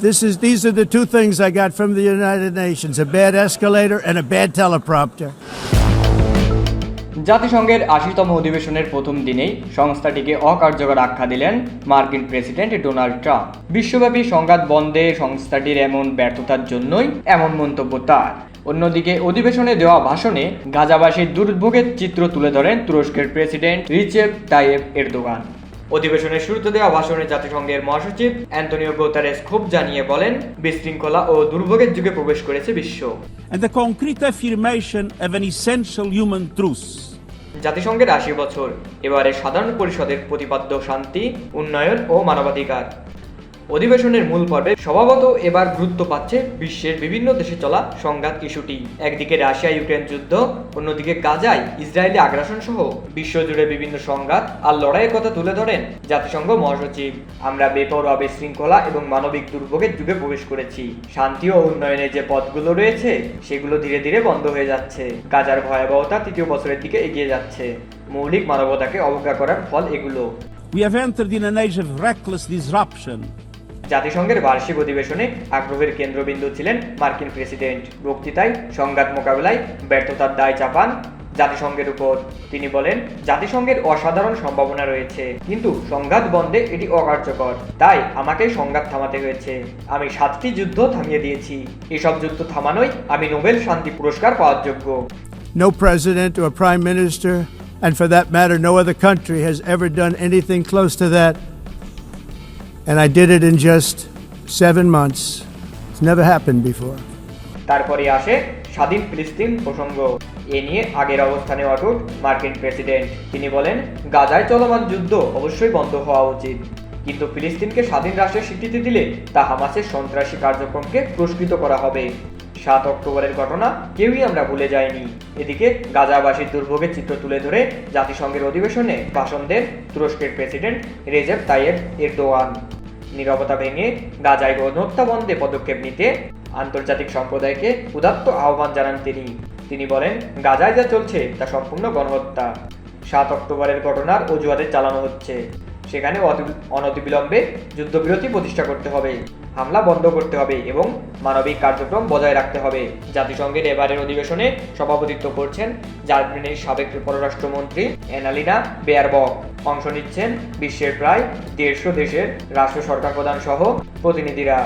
This is, these are the two things I got from the United Nations: a bad escalator and a bad teleprompter. জাতিসংঘের আশিতম অধিবেশনের প্রথম দিনেই সংস্থাটিকে অকার্যকর আখ্যা দিলেন মার্কিন প্রেসিডেন্ট ডোনাল্ড ট্রাম্প। বিশ্বব্যাপী সংঘাত বন্ধে সংস্থাটির এমন ব্যর্থতার জন্যই এমন মন্তব্য তার। অন্যদিকে অধিবেশনে দেওয়া ভাষণে গাজাবাসীর দুর্ভোগের চিত্র তুলে ধরেন তুরস্কের প্রেসিডেন্ট রিচেপ তাইয়েব এরদোগান। অধিবেশনের শুরুতে দেওয়া ভাষণে জাতিসংঘের মহাসচিব অ্যান্টনিও গোতারেস ক্ষোভ জানিয়ে বলেন বিশৃঙ্খলা ও দুর্ভোগের যুগে প্রবেশ করেছে বিশ্ব and the concrete affirmation of an essential human truth. জাতিসংঘের আশি বছর এবারে সাধারণ পরিষদের প্রতিপাদ্য শান্তি উন্নয়ন ও মানবাধিকার অধিবেশনের মূল পর্বে স্বভাবত এবার গুরুত্ব পাচ্ছে বিশ্বের বিভিন্ন দেশে চলা সংঘাত ইস্যুটি। একদিকে রাশিয়া ইউক্রেন যুদ্ধ, অন্যদিকে গাজায় ইসরায়েলি আগ্রাসন সহ বিশ্বজুড়ে বিভিন্ন সংঘাত আর লড়াইয়ের কথা তুলে ধরেন জাতিসংঘ মহাসচিব। আমরা বেপরোয়া, বিশৃঙ্খলা এবং মানবিক দুর্ভোগের যুগে প্রবেশ করেছি। শান্তি ও উন্নয়নের যে পথগুলো রয়েছে, সেগুলো ধীরে ধীরে বন্ধ হয়ে যাচ্ছে। গাজার ভয়াবহতা তৃতীয় বছরের দিকে এগিয়ে যাচ্ছে। মৌলিক মানবতাকে অবজ্ঞা করার ফল এগুলো। We have entered in an age of reckless disruption. জাতিসংঘের বার্ষিক অধিবেশনে আগ্রহের কেন্দ্রবিন্দু ছিলেন মার্কিন প্রেসিডেন্ট। বক্তৃতায় সংঘাত মোকাবেলায় ব্যর্থতার দায় চাপান জাতিসংঘের উপর। তিনি বলেন জাতিসংঘের অসাধারণ সম্ভাবনা রয়েছে কিন্তু সংঘাত বন্ধে এটি অকার্যকর তাই আমাকে সংঘাত থামাতে হয়েছে। আমি সাতটি যুদ্ধ থামিয়ে দিয়েছি এসব যুদ্ধ থামানোই আমি নোবেল শান্তি পুরস্কার পাওয়ার যোগ্য। No president or prime minister, and for that matter, no other country has ever done anything close to that. And I did it in just seven months. It's never happened before. তারপরে আসে স্বাধীন ফিলিস্তিন প্রসঙ্গ এ নিয়ে আগের অবস্থানে অটুট মার্কিন প্রেসিডেন্ট তিনি বলেন, গাজায় চলমান যুদ্ধ অবশ্যই বন্ধ হওয়া উচিত কিন্তু ফিলিস্তিনকে স্বাধীন রাষ্ট্রের স্বীকৃতি দিলে তা হামাসের সন্ত্রাসী কার্যক্রমকে পুরস্কৃত করা হবে সাত অক্টোবরের ঘটনা কেউই আমরা ভুলে যাইনি। এদিকে গাজাবাসীর দুর্ভোগের চিত্র তুলে ধরে জাতিসংঘের অধিবেশনে ভাষণ তুরস্কের প্রেসিডেন্ট রেজেপ তাইয়েব এরদোয়ান। নীরবতা ভেঙে গাজায় গণহত্যা বন্ধে পদক্ষেপ নিতে আন্তর্জাতিক সম্প্রদায়কে উদাত্ত আহ্বান জানান তিনি। তিনি বলেন, গাজায় যা চলছে তা সম্পূর্ণ গণহত্যা। সাত অক্টোবরের ঘটনার অজুহাতে চালানো হচ্ছে। সেখানে অনতিবিলম্বে যুদ্ধবিরতি প্রতিষ্ঠা করতে হবে। হামলা বন্ধ করতে হবে এবং মানবিক কার্যক্রম বজায় রাখতে হবে। জাতিসংঘের এবারের অধিবেশনে সভাপতিত্ব করছেন জার্মানির সাবেক পররাষ্ট্রমন্ত্রী অ্যানালিনা বেয়ারবক। অংশ নিচ্ছেন বিশ্বের প্রায় দেড়শো দেশের রাষ্ট্র সরকার প্রধান সহ প্রতিনিধিরা।